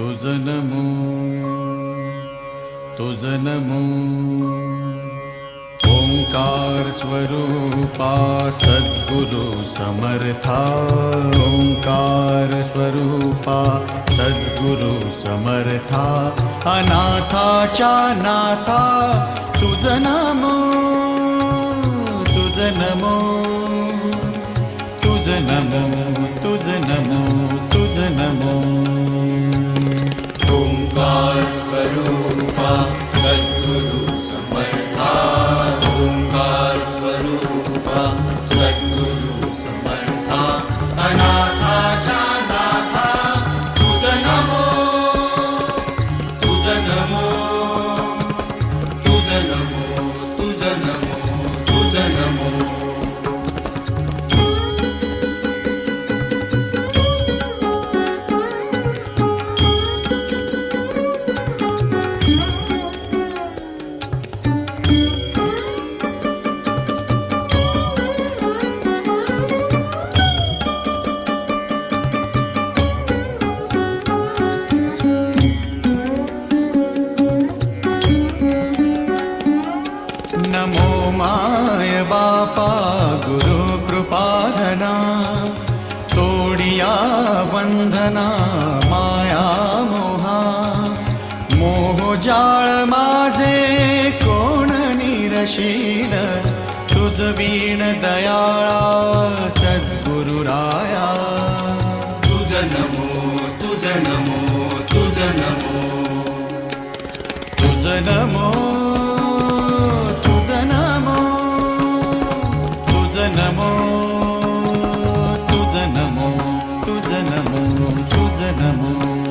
नमो तुझ नमो ओंकार स्वरूपा सद्गुरु समर्था ओंकार स्वरूपा सद्गुरु समर्था अनाथाच्या नाथा तुझ नमो तुझ नमो तुझ नमो तुझ नमो कृपाधना तोडिया बंधना माया मोहा। मोह जाळ माझे कोण निरशील? तुझ वीण दयाळा सद्गुरुराया तुझ नमो तुझ नमो तुझ नमो। तुझ नमो तुझ नमो तुझ नमो। नमो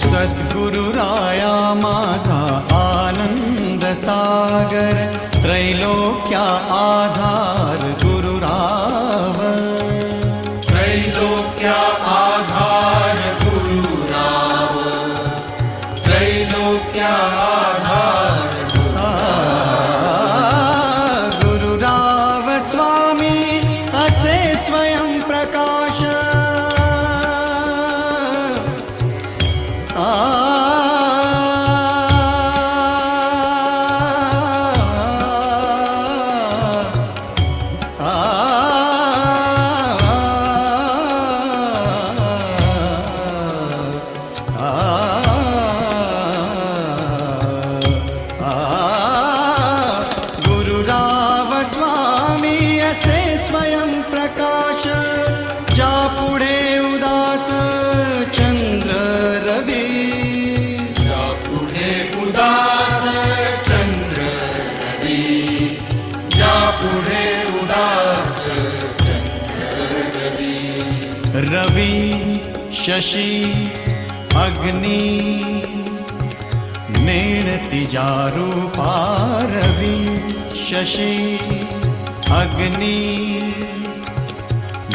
सद्गुरुराया माझा आनंद सागर त्रैलोक्या आधार गुरुराव त्रैलोक्या आधार गुरुराव त्रैलोक्या आधार आ, गुरुराव स्वामी असे स्वयं रवि शशि अग्नि नेणति जारूपारवि शशि अग्नि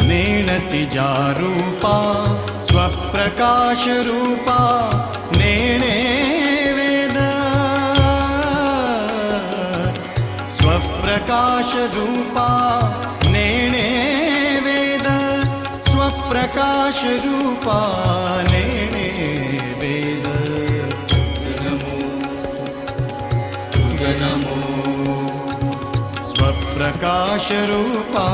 नेणति स्वप्रकाश रूपा नेणे वेद। स्वप्रकाश रूपा प्रकाश प्रकाशरूपाने वेद। नमो नमो स्वप्रकाशरूपा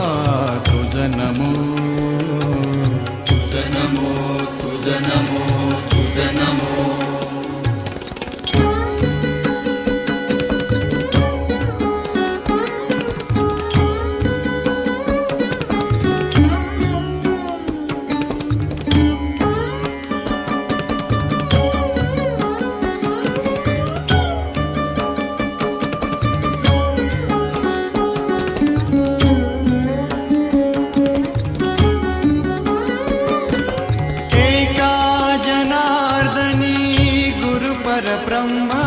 ब्रह्म